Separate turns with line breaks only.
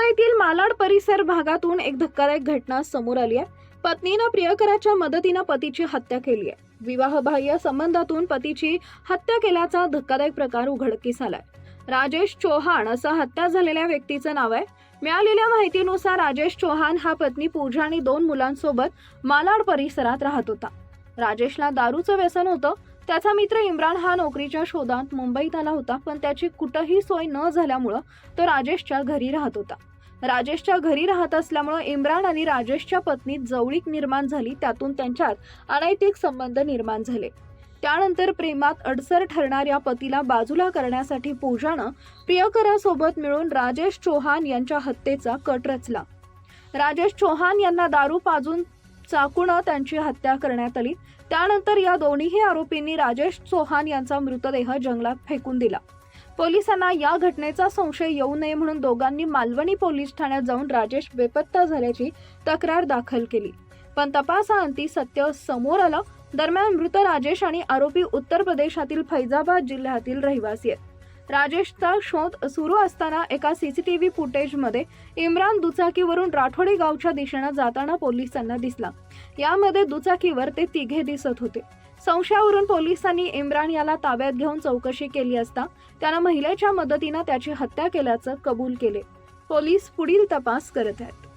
मुंबईतील मालाड परिसर भागातून एक धक्कादायक घटना समोर आली आहे. पत्नीनं प्रियकराच्या मदतीनं पतीची हत्या केली आहे. विवाहबाह्य संबंधातून पतीची हत्या केल्याचा धक्कादायक प्रकार उघडकीस आलाय. राजेश चौहान असं हत्या झालेल्या व्यक्तीचं नाव आहे. मिळालेल्या माहितीनुसार राजेश चौहान हा पत्नी पूजा आणि दोन मुलांसोबत मालाड परिसरात राहत होता. राजेशला दारूचं व्यसन होतं. त्याचा मित्र इम्रान हा नोकरीच्या शोधात मुंबईत आला होता पण त्याची कुठंही सोय न झाल्यामुळं तो राजेशच्या घरी राहत होता. राजेशच्या घरी राहत असल्यामुळं इम्रान आणि राजेशच्या पत्नीत जवळीक निर्माण झाली त्यातून त्यांच्यात अनैतिक संबंध निर्माण झाले. त्यानंतर प्रेमात अडसर ठरणाऱ्या पतीला बाजूला करण्यासाठी पूजानं प्रियकरासोबत मिळून राजेश चौहान यांच्या हत्येचा कट रचला. राजेश चौहान यांना दारू पाजून चाकूनं त्यांची हत्या करण्यात आली. त्यानंतर या दोन्हीही आरोपींनी राजेश चौहान यांचा मृतदेह जंगलात फेकून दिला. पोलिसांना या घटनेचा संशय येऊ नये म्हणून दोघांनी मालवणी पोलीस ठाण्यात जाऊन राजेश बेपत्ता झाल्याची तक्रार दाखल केली. पण तपासाअंती सत्य समोर आलं. दरम्यान मृत राजेश आणि आरोपी उत्तर प्रदेशातील फैजाबाद जिल्ह्यातील रहिवासी आहेत. राजेशचा शोध सुरू असताना एका सीसीटीव्ही फुटेजमध्ये इम्रान दुचाकीवरून राठोडी गावच्या दिशेनं जाताना पोलिसांना दिसला. यामध्ये दुचाकीवर ते तिघे दिसत होते. संशयावरून पोलिसांनी इम्रान याला ताब्यात घेऊन चौकशी केली असता त्यानं महिलेच्या मदतीनं त्याची हत्या केल्याचं कबूल केले. पोलीस पुढील तपास करत आहेत.